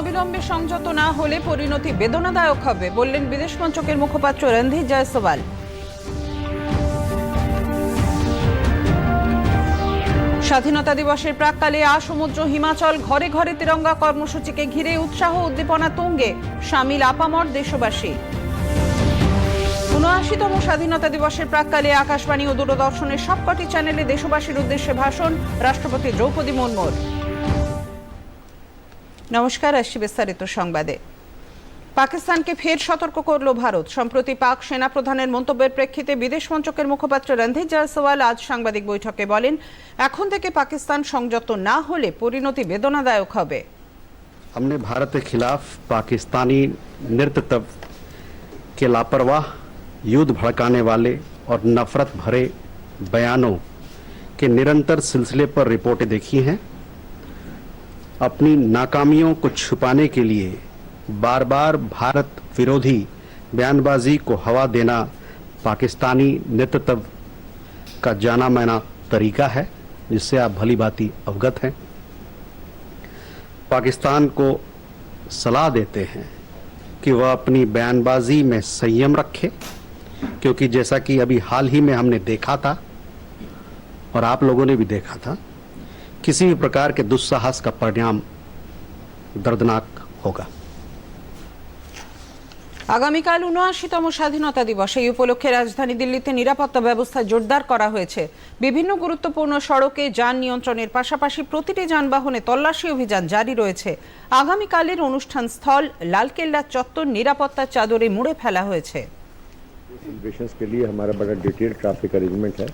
অবিলম্বে সংযত না হলে পরিণতি বেদনাদায়ক হবে, বললেন বিদেশ মন্ত্রকের মুখপাত্র রণধীর জয়সওয়াল। স্বাধীনতা দিবসের প্রাককালে আসমুদ্র হিমাচল ঘরে ঘরে তিরঙ্গা কর্মসূচিকে ঘিরে উৎসাহ উদ্দীপনা তুঙ্গে সামিল আপামর দেশবাসী। উনআশিতম স্বাধীনতা দিবসের প্রাককালে আকাশবাণী ও দূরদর্শনের সবকটি চ্যানেলে দেশবাসীর উদ্দেশ্যে ভাষণ, রাষ্ট্রপতি দ্রৌপদী মুর্মুর। নমস্কার আসছি বিস্তারিত সংবাদে পাকিস্তানকে ফের সতর্ক করল ভারত সম্প্রতি পাক সেনাপ্রধানের মন্তব্যের প্রেক্ষিতে বিদেশ মন্ত্রকের মুখপাত্র রণধীর জয়সওয়াল আজ সাংবাদিক বৈঠকে বলেন এখন থেকে পাকিস্তান সংযত না হলে পরিণতি বেদনাদায়ক হবে हमने भारत के खिलाफ पाकिस्तानी नेतृत्व के लापरवाह युद्ध भड़काने वाले और नफरत भरे बयानों के निरंतर सिलसिले पर रिपोर्टें देखी हैं अपनी नाकामियों को छुपाने के लिए बार बार भारत विरोधी बयानबाजी को हवा देना पाकिस्तानी नेतृत्व का जाना माना तरीका है, जिससे आप भली भांति अवगत हैं। पाकिस्तान को सलाह देते हैं कि वह अपनी बयानबाजी में संयम रखे, क्योंकि जैसा कि अभी हाल ही में हमने देखा था, और आप लोगों ने भी देखा था किसी भी प्रकार के दुस्साहस का परिणाम दर्दनाक होगा আগামীকাল উনআশিতম স্বাধীনতা দিবস এই উপলক্ষে রাজধানী দিল্লিতে নিরাপত্তা ব্যবস্থা জোরদার করা হয়েছে বিভিন্ন গুরুত্বপূর্ণ সড়কে যান নিয়ন্ত্রণের পাশাপাশি প্রতিটি যানবাহনে তল্লাশি অভিযান জারি রয়েছে আগামীকালের অনুষ্ঠান স্থল লালকেল্লা চত্বর নিরাপত্তার চাদরে মুড়ে ফেলা হয়েছে सेलिब्रेशंस के लिए हमारा बड़ा डिटेल ट्रैफिक अरेंजमेंट है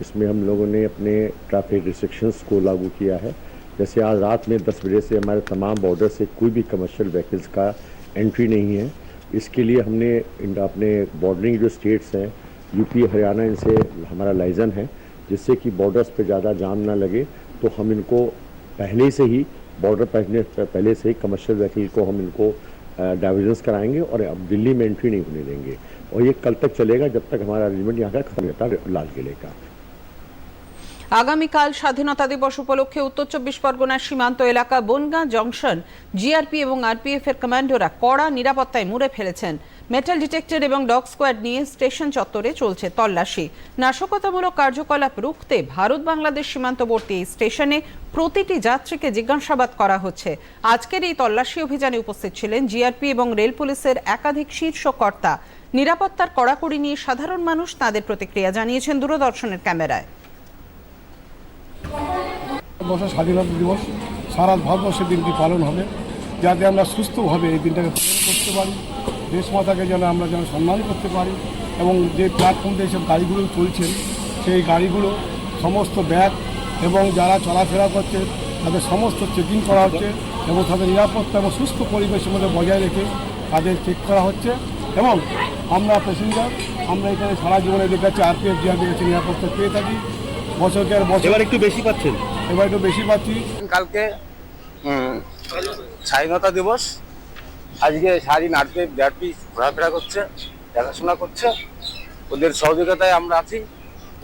इसमें हम लोगों ने अपने ट्रैफ़िक रिस्ट्रिक्शंस को लागू किया है। जैसे आज रात में 10 बजे से हमारे तमाम बॉर्डर से कोई भी कमर्शियल व्हीकल्स का एंट्री नहीं है। इसके लिए हमने अपने बॉर्डरिंग जो स्टेट्स हैं यूपी हरियाणा इनसे हमारा लाइजन है, जिससे कि बॉर्डर्स पे ज़्यादा जाम ना लगे तो हम इनको पहले से ही बॉर्डर पहले पहले से ही कमर्शियल व्हीकल को हम इनको डाइवर्जेंस कराएँगे और अब दिल्ली में एंट्री नहीं होने देंगे। और ये कल तक चलेगा जब तक हमारा अरेंजमेंट यहाँ का खत्म होता है लाल किले का। আগামীকাল স্বাধীনতা দিবস উপলক্ষে উত্তর চব্বিশ পরগনার সীমান্ত এলাকা বনগাঁ জংশন জিআরপি এবং আরপিএফ এর কমান্ডোরা কড়া নিরাপত্তায় মুড়ে ফেলেছেন। মেটাল ডিটেক্টর এবং ডগ স্কোয়াড নিয়ে স্টেশন চত্বরে চলছে তল্লাশি। নাশকতামূলক কার্যকলাপ রুখতে ভারত বাংলাদেশ সীমান্তবর্তী এই স্টেশনে প্রতিটি যাত্রীকে জিজ্ঞাসাবাদ করা হচ্ছে। আজকের এই তল্লাশি অভিযানে উপস্থিত ছিলেন জিআরপি এবং রেল পুলিশের একাধিক শীর্ষ কর্তা। নিরাপত্তার কড়াকড়ি নিয়ে সাধারণ মানুষ তাদের প্রতিক্রিয়া জানিয়েছেন দূরদর্শনের ক্যামেরায়। বছর স্বাধীনতা দিবস, সারা ভারতবর্ষের দিনটি পালন হবে, যাতে আমরা সুস্থভাবে এই দিনটাকে পালন করতে পারি, দেশমাতাকে যেন আমরা যেন সম্মান করতে পারি, এবং যে প্ল্যাটফর্ম দিয়ে সব গাড়িগুলো চলছেন, সেই গাড়িগুলো সমস্ত ব্যাগ এবং যারা চলাফেরা করছে, তাদের সমস্ত চেকিং করা হচ্ছে এবং তাদের নিরাপত্তা এবং সুস্থ পরিবেশের মধ্যে বজায় রেখে তাদের চেক করা হচ্ছে, এবং আমরা প্যাসেঞ্জার আমরা এখানে সারা জীবনে দেখাচ্ছি আরপিএফ জিআরপি কাছে নিরাপত্তা পেয়ে থাকি, বছরকে আর বছর একটু বেশি পাচ্ছেন? এবার একটু বেশি পাচ্ছি। কালকে স্বাধীনতা দিবস। আজকে সারাদিন আটকে ব্যাপী ঘোরাফেরা করছে, দেখাশোনা করছে। ওদের সহযোগিতায় আমরা আছি।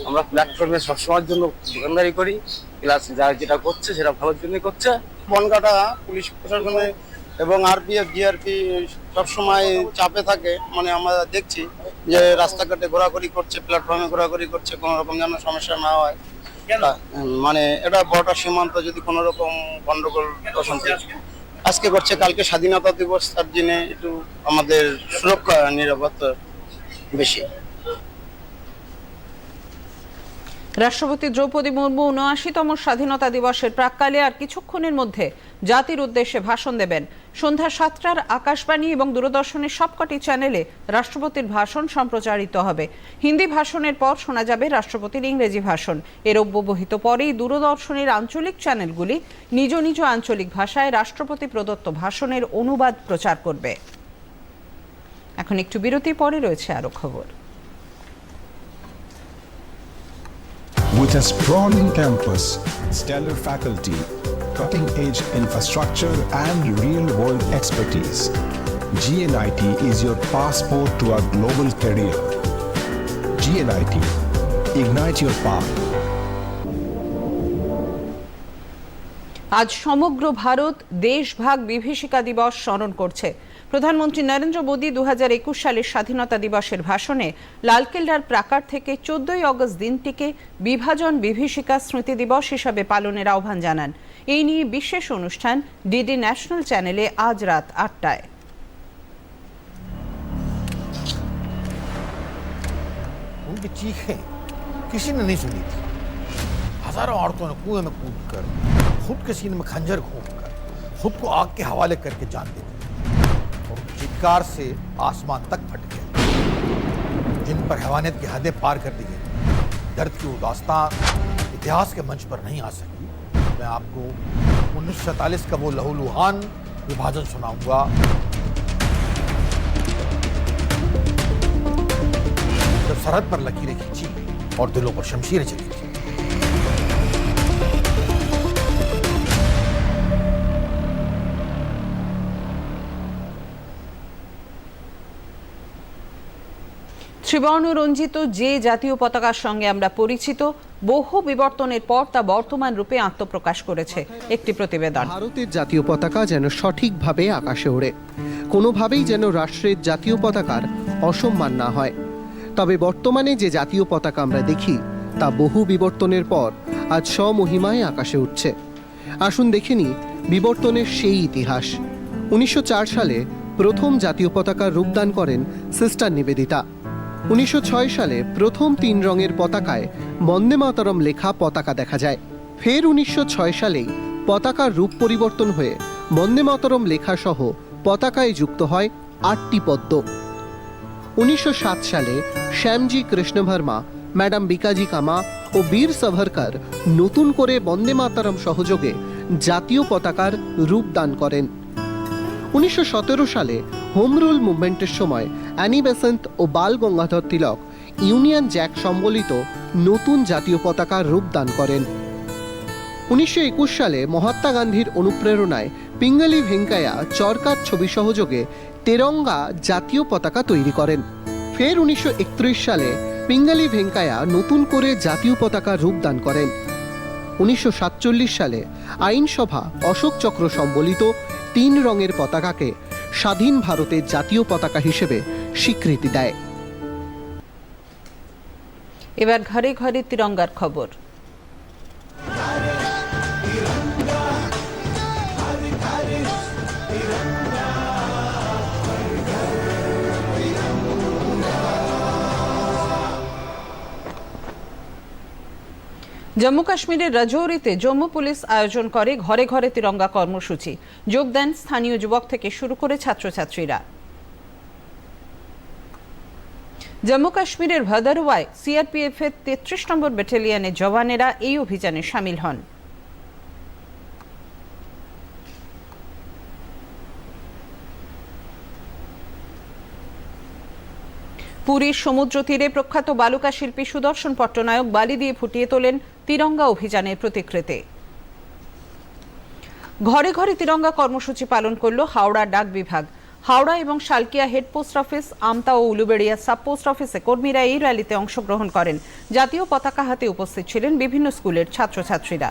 আমরা প্ল্যাটফর্মে সবসময়ের জন্য দোকানদারি করি। প্লাস যা যেটা করছে সেটা ভালোর জন্যই করছে। বনগাটা পুলিশ প্রশাসনে এবং আরপিএফ জিআরপি সবসময় চাপে থাকে। মানে আমরা দেখছি যে রাস্তাঘাটে ঘোরাঘুরি করছে, প্ল্যাটফর্মে ঘোরাঘুরি করছে, কোনো রকম যেন সমস্যা না হয়। মানে এটা বর্ডার সীমান্ত যদি কোনো রকম গন্ডগোল অশান্তি আজকে করছে, কালকে স্বাধীনতা দিবস, তার দিনে একটু আমাদের সুরক্ষা নিরাপত্তা বেশি। রাষ্ট্রপতি দ্রৌপদী মুর্মু উনআশিতম স্বাধীনতা দিবসের প্রাককালে আর কিছুক্ষণের মধ্যে জাতির উদ্দেশ্যে ভাষণ দেবেন। সন্ধ্যা সাতটার আকাশবাণী এবং দূরদর্শনের সবকটি চ্যানেলে রাষ্ট্রপতির ভাষণ সম্প্রচারিত হবে। হিন্দি ভাষণের পর শোনা যাবে রাষ্ট্রপতির ইংরেজি ভাষণ। এর অব্যবহিত পরেই দূরদর্শনের আঞ্চলিক চ্যানেলগুলি নিজ নিজ আঞ্চলিক ভাষায় রাষ্ট্রপতি প্রদত্ত ভাষণের অনুবাদ প্রচার করবে। এখন একটু বিরতি, পরে রয়েছে আরও খবর। A sprawling campus, stellar faculty, cutting edge infrastructure, and real world expertise, GNIT is your passport to a global career. GNIT, ignite your path. আজ সমগ্র ভারত দেশভাগ বিভীষিকা দিবস স্মরণ করছে প্রধানমন্ত্রী নরেন্দ্র মোদী দু সালের স্বাধীনতা দিবসের ভাষণে লালকেল্লার প্রাকার থেকে চোদ্দই অগস্ট দিনটিকে বিভাজন বিভীষিকা স্মৃতি দিবস হিসাবে পালনের আহ্বান জানান এই নিয়ে বিশেষ অনুষ্ঠান ডিডি ন্যাশনাল চ্যানেলে আজ রাত আটটায় उनकी चीखें किसी ने नहीं सुनी थी हजारों औरतों ने कुएं में कूद कर खुद के सीने में खंजर घोंप कर खुद को आग के हवाले करके जान दे दी और उनकी चित्कार से आसमान तक फट गया। जिन पर हैवानियत की हदें पार कर दी गई, दर्द की वो दास्तान इतिहास के मंच पर नहीं आ सकी। मैं आपको उन्नीस सौ सैंतालीस का वो लहूलुहान विभाजन सुनाऊँगा। जब सरहद पर लकीरें खींची और दिलों पर शमशीरें चली ত্রিবর্ণ রঞ্জিত যে জাতীয় পতাকার সঙ্গে আমরা পরিচিত, বহু বিবর্তনের পর তা বর্তমান রূপে আত্মপ্রকাশ করেছে একটি প্রতিবেদন। ভারতের জাতীয় পতাকা যেন সঠিকভাবে আকাশে ওড়ে, কোনোভাবেই যেন রাষ্ট্রের জাতীয় পতাকার অসম্মান না হয়। তবে বর্তমানে যে জাতীয় পতাকা আমরা দেখি, তা বহু বিবর্তনের পর আজ স্বমহিমায় আকাশে উঠছে। আসুন দেখে নিই বিবর্তনের সেই ইতিহাস। উনিশশো চার সালে প্রথম জাতীয় পতাকার রূপদান করেন সিস্টার নিবেদিতা। উনিশশো ছয় সালে প্রথম তিন রঙের পতাকায় বন্দে মাতরম লেখা পতাকা দেখা যায়। ফের উনিশশো সালেই পতাকার রূপ পরিবর্তন হয়ে বন্দে মাতরম লেখা সহ পতাকায় যুক্ত হয় আটটি পদ্ম। উনিশশো সালে শ্যামজি কৃষ্ণ ভার্মা ম্যাডাম বিকাজি কামা ও বীর সাভারকর নতুন করে বন্দে মাতারম সহযোগে জাতীয় পতাকার রূপ দান করেন। উনিশশো সতেরো সালে হোম রুল মুভমেন্টের সময় অ্যানি বেসেন্ট ও বাল গঙ্গাধর তিলক, ইউনিয়ন জ্যাক সম্বলিত নতুন জাতীয় পতাকার রূপদান করেন। উনিশশো একুশ সালে মহাত্মা গান্ধীর অনুপ্রেরণায় পিঙ্গালি ভেঙ্কায়া চরকার ছবি সহযোগে তেরঙ্গা জাতীয় পতাকা তৈরি করেন। ফের উনিশশো একত্রিশ সালে পিঙ্গালি ভেঙ্কায়া নতুন করে জাতীয় পতাকার রূপদান করেন। উনিশশো সাতচল্লিশ সালে আইনসভা অশোক চক্র সম্বলিত তিন রঙের পতাকাকে স্বাধীন ভারতের জাতীয় পতাকা হিসেবে স্বীকৃতি দেয়। এবার ঘরে ঘরে তিরঙ্গার খবর। জম্মু কাশ্মীরের রাজৌরিতে জম্মু পুলিশ আয়োজন করে ঘরে ঘরে তিরঙ্গা কর্মসূচি। যোগ দেন স্থানীয় যুবক থেকে শুরু করে ছাত্রছাত্রীরা। জম্মু কাশ্মীরের ভাদারওয়ায় সিআরপিএফের তেত্রিশ নম্বর ব্যাটালিয়নের জওয়ানেরা এই অভিযানে সামিল হন। পুরীর সমুদ্র তীরে প্রখ্যাত বালুকা শিল্পী সুদর্শন পট্টনায়ক বালি দিয়ে ফুটিয়ে তোলেন তিরঙ্গা অভিযানের প্রতিকৃতি। ঘরে ঘরে তিরঙ্গা কর্মসূচি পালন করল হাওড়া ডাক বিভাগ। হাওড়া এবং Salkia head post office, Amta ও উলুবেড়িয়া সাব পোস্ট অফিসে কর্মীরা এই র্যালিতে অংশগ্রহণ করেন। জাতীয় পতাকা হাতে উপস্থিত ছিলেন বিভিন্ন স্কুলের ছাত্রছাত্রীরা।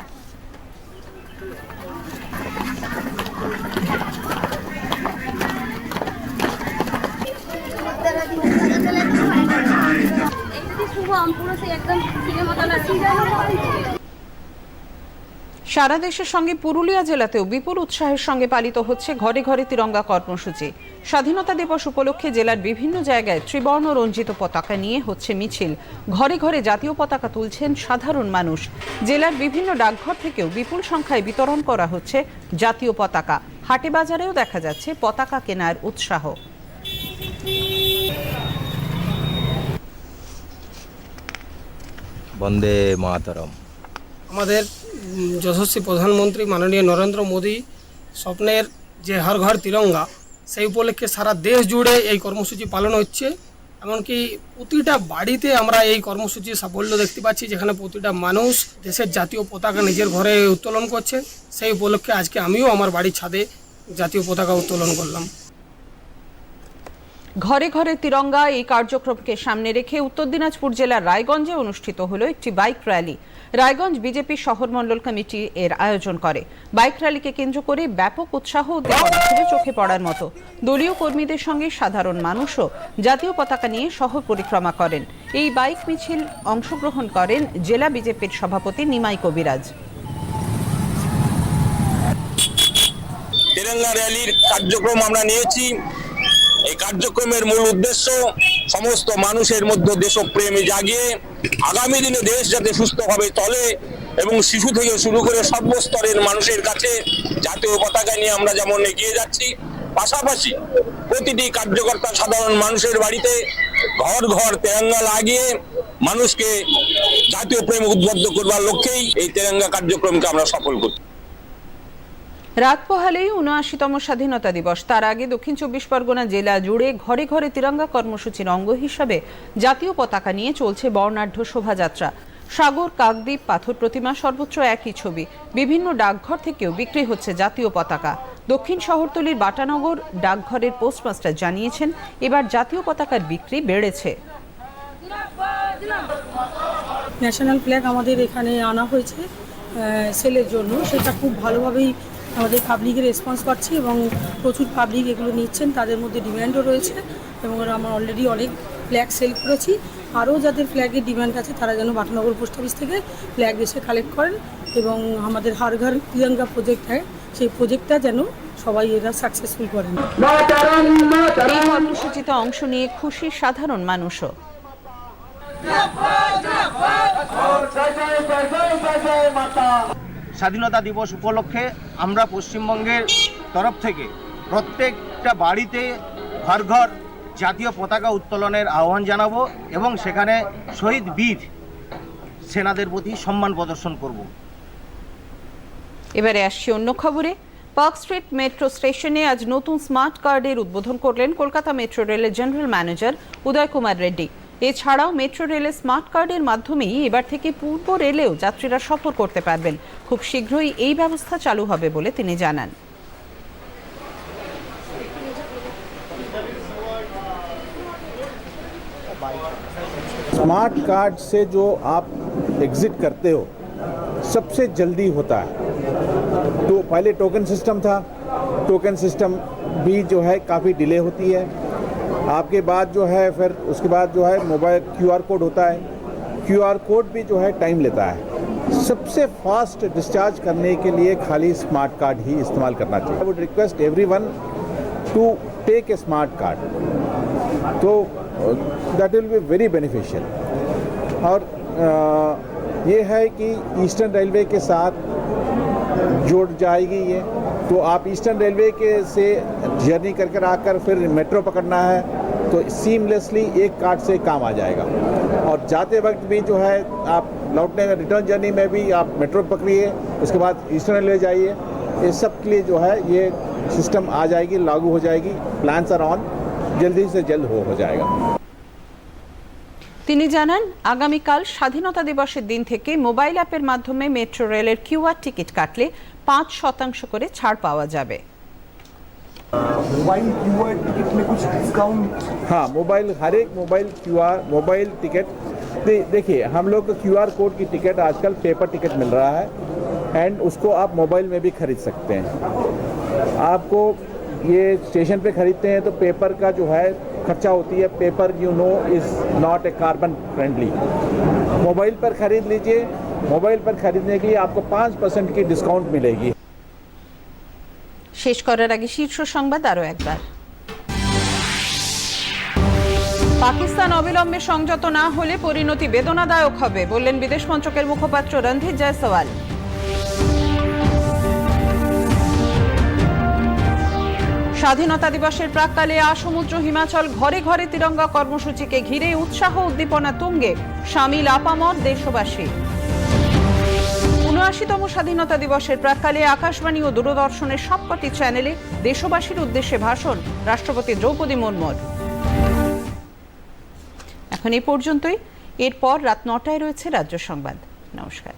সারা দেশের সঙ্গে পুরুলিয়া জেলাতেও বিপুল উৎসাহের সঙ্গে পালিত হচ্ছে ঘরে ঘরে তিরঙ্গা কর্মসূচি। স্বাধীনতা দিবস উপলক্ষে জেলার বিভিন্ন জায়গায় ত্রিবর্ণ রঞ্জিত পতাকা নিয়ে হচ্ছে মিছিল। ঘরে ঘরে জাতীয় পতাকা তুলছেন সাধারণ মানুষ। জেলার বিভিন্ন ডাকঘর থেকেও বিপুল সংখ্যায় বিতরণ করা হচ্ছে জাতীয় পতাকা। হাটে বাজারেও দেখা যাচ্ছে পতাকা কেনার উৎসাহ। বন্দে মাতরম। আমাদের যশস্বী প্রধানমন্ত্রী মাননীয় নরেন্দ্র মোদী স্বপ্নের যে হর ঘর তিরঙ্গা, সেই উপলক্ষে সারা দেশ জুড়ে এই কর্মসূচি পালন হচ্ছে। এমনকি প্রতিটা বাড়িতে আমরা এই কর্মসূচির সাফল্য দেখতে পাচ্ছি, যেখানে প্রতিটা মানুষ দেশের জাতীয় পতাকা নিজের ঘরে উত্তোলন করছে। সেই উপলক্ষে আজকে আমিও আমার বাড়ির ছাদে জাতীয় পতাকা উত্তোলন করলাম। ঘরে ঘরে তিরঙ্গা এই কার্যক্রমকে সামনে রেখে উত্তর দিনাজপুর জেলার রায়গঞ্জে অনুষ্ঠিত হলো একটি বাইক র্যালি। রায়গঞ্জ বিজেপি শহর মণ্ডল কমিটি এর আয়োজন করে। বাইক র্যালিকে কেন্দ্র করে ব্যাপক উৎসাহ উদ্দীপনা চোখে পড়ার মতো। দলীয় কর্মীদের সঙ্গে সাধারণ মানুষও জাতীয় পতাকা নিয়ে শহর পরিক্রমা করেন। এই বাইক মিছিল অংশগ্রহণ করেন জেলা বিজেপির সভাপতি নিমাই কবিরাজ। তেরেঙ্গা র্যালির কার্যক্রম আমরা নিয়েছি। এই কার্যক্রমের মূল উদ্দেশ্য সমস্ত মানুষের মধ্যে দেশপ্রেম জাগিয়ে আগামী দিনে দেশ যাতে সুস্থভাবে চলে এবং শিশু থেকে শুরু করে সর্বস্তরের মানুষের কাছে জাতীয় পতাকা নিয়ে আমরা যেমন এগিয়ে যাচ্ছি, পাশাপাশি প্রতিটি কার্যকর্তা সাধারণ মানুষের বাড়িতে ঘর ঘর তেরঙ্গা লাগিয়ে মানুষকে জাতীয় প্রেম উদ্বুদ্ধ করবার লক্ষ্যেই এই তেরঙ্গা কার্যক্রমকে আমরা সফল করি রাত পোহালেই উনআশিতম স্বাধীনতা দিবস। তার আগে দক্ষিণ চব্বিশ পরগনা জেলা জুড়ে ঘরে ঘরে তিরঙ্গা কর্মসূচির অঙ্গ হিসাবে জাতীয় পতাকা নিয়ে চলছে বর্ণাঢ্য শোভাযাত্রা। সাগর, কাকদ্বীপ, পাথর প্রতিমা সর্বোচ্চ একই ছবি। বিভিন্ন ডাকঘর থেকেও বিক্রি হচ্ছে জাতীয় পতাকা। দক্ষিণ শহরতলির বাটানগর ডাকঘরের পোস্টমাস্টার জানিয়েছেন, এবার জাতীয় পতাকার বিক্রি বেড়েছে। ন্যাশনাল ফ্ল্যাগ আমাদের এখানে আনা হয়েছে সেলের জন্য। সেটা খুব ভালোভাবেই আমাদের পাবলিকের রেসপন্স পাচ্ছি এবং প্রচুর পাবলিক এগুলো নিচ্ছেন তাদের মধ্যে ডিম্যান্ডও রয়েছে এবং আমরা অলরেডি অনেক ফ্ল্যাগ সেল করেছি আরও যাদের ফ্ল্যাগের ডিমান্ড আছে তারা যেন বাটনগর পোস্ট অফিস থেকে ফ্ল্যাগ এসে কালেক্ট করেন এবং আমাদের হার ঘর তিরঙ্গা প্রজেক্ট হয় সেই প্রজেক্টটা যেন সবাই এরা সাকসেসফুল করেন এই কর্মসূচিতে অংশ নিয়ে খুশি সাধারণ মানুষও স্বাধীনতা দিবস উপলক্ষে আমরা পশ্চিমবঙ্গের তরফ থেকে প্রত্যেকটা বাড়িতে ঘর ঘর জাতীয় পতাকা উত্তোলনের আহ্বান জানাব এবং সেখানে শহীদ বীর সেনাদের প্রতি সম্মান প্রদর্শন করব। এবারে আসছি অন্য খবরে। পার্ক স্ট্রিট মেট্রো স্টেশনে আজ নতুন স্মার্ট কার্ডের উদ্বোধন করলেন কলকাতা মেট্রো রেলের জেনারেল ম্যানেজার উদয় কুমার রেড্ডি। এছাড়াও মেট্রো রেলের স্মার্ট কার্ডের মাধ্যমেই এবার থেকে পূর্ব রেলেও যাত্রীরা সফর করতে পারবেন খুব শীঘ্রই এই ব্যবস্থা চালু হবে বলে তিনি জানান स्मार्ट कार्ड से जो आप एग्जिट करते हो सबसे जल्दी होता है तो पहले टोकन सिस्टम था टोकन सिस्टम भी जो है काफ़ी डिले होती है आपके बाद जो है फिर उसके बाद जो है मोबाइल क्यूआर कोड होता है। क्यूआर कोड भी जो है टाइम लेता है। सबसे फास्ट डिस्चार्ज करने के लिए खाली स्मार्ट कार्ड ही इस्तेमाल करना चाहिए। I would request everyone to take a smart card तो that will be very beneficial और अ, ये है कि ईस्टर्न रेलवे के साथ जुड़ जाएगी ये। तो आप ईस्टर्न रेलवे के से जर्नी कर कर आकर फिर मेट्रो पकड़ना है तो सीमलेसली एक कार्ड से काम आ जाएगा और जाते वक्त भी जो है आप लौटने में रिटर्न जर्नी में भी आप मेट्रो पकड़िए उसके बाद ईस्टर्न रेलवे जाइए ये सब के लिए जो है ये सिस्टम आ जाएगी लागू हो जाएगी प्लान्स आर ऑन जल्दी से जल्द हो हो जाएगा তিনি জানান আগামীকাল স্বাধীনতা দিবসের দিন থেকে মোবাইল অ্যাপের মাধ্যমে মেট্রো রেলের কিউআর টিকিট কাটলে পাঁচ শতাংশ করে ছাড় পাওয়া যাবে मोबाइल क्यूआर टिकट में कुछ डिस्काउंट हाँ मोबाइल हर एक मोबाइल क्यूआर मोबाइल टिकट दे, देखिए हम लोग को क्यूआर कोड की टिकट आजकल पेपर टिकट मिल रहा है एंड उसको आप मोबाइल में भी खरीद सकते हैं आपको ये स्टेशन पे खरीदते हैं तो पेपर का जो है खर्चा होती है paper you know is not a carbon friendly mobile पर खरीद लीजिए मोबाइल पर खरीदने के लिए आपको पाँच परसेंट की डिस्काउंट मिलेगी শেষ করার আগে শীর্ষ সংবাদ আরও একবার পাকিস্তান অবিলম্বে সংযত না হলে পরিণতি বেদনাদায়ক হবে বললেন বিদেশ মন্ত্রকের মুখপাত্র রণধীর জয়সওয়াল স্বাধীনতা দিবসের প্রাককালে আসমুদ্র হিমাচল ঘরে ঘরে তিরঙ্গা কর্মসূচিকে ঘিরে উৎসাহ উদ্দীপনা তুঙ্গে সামিল আপামর দেশবাসী উনআশিতম স্বাধীনতা দিবসের প্রাককালে আকাশবাণী ও দূরদর্শনের সবকটি চ্যানেলে দেশবাসীর উদ্দেশ্যে ভাষণ রাষ্ট্রপতি দ্রৌপদী মুর্মুর এখন এই পর্যন্তই এরপর রাত নটায় রয়েছে রাজ্য সংবাদ নমস্কার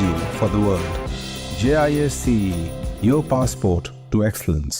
you for the world. JISCE, your passport to excellence.